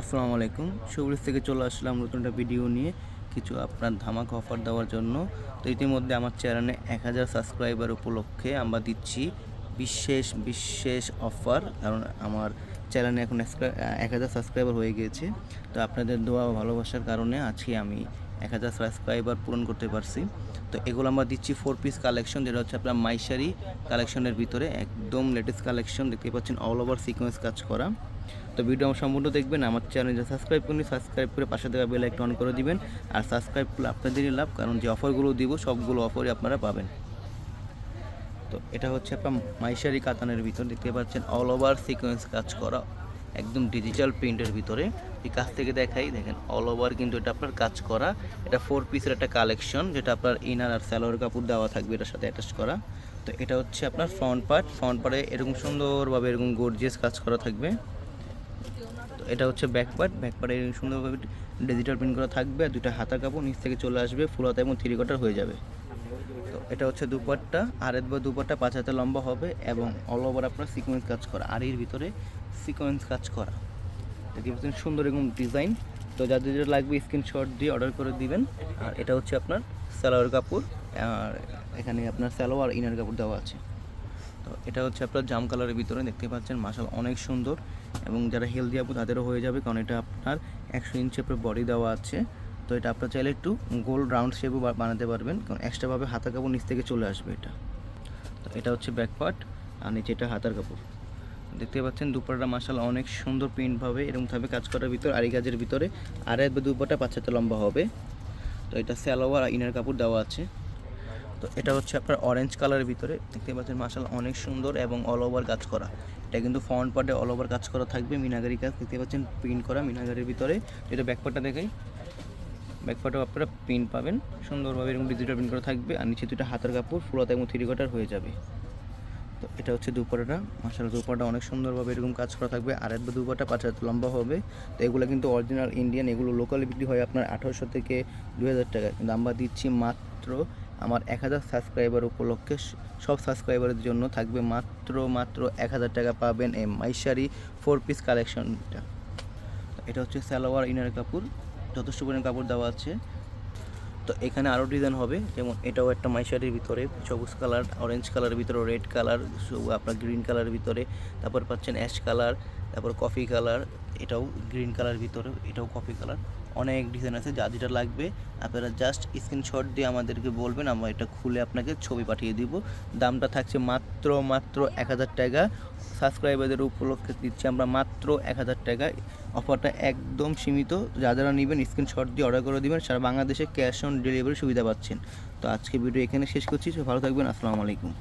আসসালামু আলাইকুম। সবুজ থেকে চলে আসলাম নতুন একটা ভিডিও নিয়ে। কিছু আপনার ধামাক অফার দেওয়ার জন্য। তো ইতিমধ্যে আমার চ্যানেলে এক হাজার সাবস্ক্রাইবার উপলক্ষে আমরা দিচ্ছি বিশেষ বিশেষ অফার কারণ আমার চ্যানেলে এখন এক হাজার সাবস্ক্রাইবার হয়ে গিয়েছে। তো আপনাদের দোয়া ভালোবাসার কারণে আছি আমি এক হাজার সাবস্ক্রাইবার পূরণ করতে পারছি। তো এগুলো আমরা দিচ্ছি ফোর পিস কালেকশন যেটা হচ্ছে আপনার মাইশারি কালেকশনের ভিতরে একদম লেটেস্ট কালেকশন দেখতে পাচ্ছেন অল ওভার সিকোয়েন্স কাজ করা। তো ভিডিও আমার সম্পূর্ণ দেখবেন, আমার চ্যানেলে সাবস্ক্রাইব করুন সাবস্ক্রাইব করে পাশে দেওয়া বেল আইকন অন করে দিবেন, আর সাবস্ক্রাইব করলে আপনাদেরই লাভ, কারণ যে অফারগুলো দিব, সবগুলো অফারই আপনারা পাবেন। তো এটা হচ্ছে আপনার মাইশারি কাতানের ভিতর, দেখতে পাচ্ছেন অল ওভার সিকোয়েন্স কাজ করা। একদম ডিজিটাল প্রিন্টের ভিতরে। এই কাছ থেকে দেখাই, দেখেন অল ওভার কিন্তু এটা আপনার কাজ করা। এটা ফোর পিসের একটা কালেকশন যেটা আপনার ইনার আর স্যালোয়ার কাপড় দেওয়া থাকবে এটার সাথে অ্যাটাচ করা। তো এটা হচ্ছে আপনার ফ্রন্ট পার্ট ফ্রন্ট পার্টে এরকম সুন্দরভাবে এরকম গর্জিয়াস কাজ করা থাকবে। তো এটা হচ্ছে ব্যাক পার্ট ব্যাক পার্টে এরকম সুন্দরভাবে ডিজিটাল প্রিন্ট করা থাকবে। আর দুটো হাতা কাপড় নিচ থেকে চলে আসবে ফুল হাতা এবং থ্রি কোয়ার্টার হয়ে যাবে। এটা হচ্ছে দুপাট্টা, আর বা দুপাট্টা পাঁচ হাতে লম্বা হবে এবং অল ওভার আপনার সিকোয়েন্স কাজ করা। আর এর ভিতরে সিকোয়েন্স কাজ করা। দেখতে পাচ্ছেন সুন্দর এরকম ডিজাইন তো যাদের যেটা লাগবে স্ক্রিনশট দিয়ে অর্ডার করে দিবেন। আর এটা হচ্ছে আপনার সালোয়ার কাপড়, আর এখানে আপনার সালোয়ার ইনার কাপড় দেওয়া আছে। তো এটা হচ্ছে আপনার জাম কালারের ভিতরে, দেখতে পাচ্ছেন মাসাল অনেক সুন্দর। এবং যারা হেলদি আপু, তাদেরও হয়ে যাবে, কারণ এটা আপনার একশো ইঞ্চি আপনার বডি দেওয়া আছে। এটা আপনার চাইলে একটু গোল রাউন্ড শেপও বানাতে পারবেন। কারণ এক্সট্রাভাবে হাতা কাপড় নিচ থেকে চলে আসবে এটা। তো এটা হচ্ছে ব্যাক পার্ট আর নিচে এটা হাতার কাপড়। দেখতে পাচ্ছেন দুপাটা মাসাল অনেক সুন্দর প্রিন্টভাবে এরকমভাবে কাজ করার ভিতর আরি কাজের ভিতরে বা দুপাটা পাঁচাতে লম্বা হবে। তো এটা স্যালোয়ার আর ইনার কাপড় দেওয়া আছে। তো এটা হচ্ছে আপনার অরেঞ্জ কালারের ভিতরে। দেখতে পাচ্ছেন মাসাল অনেক সুন্দর এবং অল ওভার কাজ করা। এটা কিন্তু ফ্রন্ট পার্টে অল ওভার কাজ করা থাকবে। মিনাগারি কাজ দেখতে পাচ্ছেন প্রিন্ট করা মিনাগারির ভিতরে। এটা ব্যাক পার্টটা দেখাই। ব্যাক পার্টেও আপনারা প্রিন্ট পাবেন, সুন্দরভাবে এরকম ডিজিটাল প্রিন্ট করা থাকবে আর নিচে দুটো হাতের কাপড় ফুলাতে এবং থ্রি কোয়ার্টার হয়ে যাবে। তো এটা হচ্ছে দুপাটাটা মাসাল দুপাটা অনেক সুন্দরভাবে এরকম কাজ করা থাকবে। আর একটা দুপাটা পাঁচ হাত লম্বা হবে, তো এগুলো কিন্তু অরিজিনাল ইন্ডিয়ান এগুলো লোকালি বিক্রি হয় আপনার আঠারোশো থেকে দুই হাজার টাকা। কিন্তু আমরা দিচ্ছি মাত্র আমার এক হাজার সাবস্ক্রাইবার উপলক্ষে, সব সাবস্ক্রাইবারের জন্য থাকবে মাত্র মাত্র এক হাজার টাকা পাবেন এই মাইশারি ফোর পিস কালেকশনটা এটা হচ্ছে সালোয়ার ইনার কাপড়। যথেষ্ট পরিমাণ কাপড় দেওয়া আছে। তো এখানে আরও ডিজাইন হবে, যেমন এটাও একটা মাইশারির ভিতরে, সবুজ কালার অরেঞ্জ কালারের ভিতরে রেড কালার আপনার গ্রিন কালারের ভিতরে, তারপর পাচ্ছেন অ্যাশ কালার তারপর কফি কালার এটাও গ্রিন কালার ভিতরে, এটাও কফি কালার অনেক ডিজাইন আছে, যা যেটা লাগবে, আপনারা জাস্ট স্ক্রিনশট দিয়ে আমাদেরকে বলবেন, আমরা এটা খুলে আপনাকে ছবি পাঠিয়ে দিব। দামটা থাকছে মাত্র মাত্র এক হাজার টাকা। সাবস্ক্রাইবারদের উপলক্ষে দিচ্ছি আমরা মাত্র এক হাজার টাকায় অফারটা একদম সীমিত। যা যারা নেবেন স্ক্রিনশট দিয়ে অর্ডার করে দিবেন, সারা বাংলাদেশে ক্যাশ অন ডেলিভারি সুবিধা পাচ্ছেন। তো আজকে ভিডিও এখানে শেষ করছি ভালো থাকবেন, আসসালামু আলাইকুম।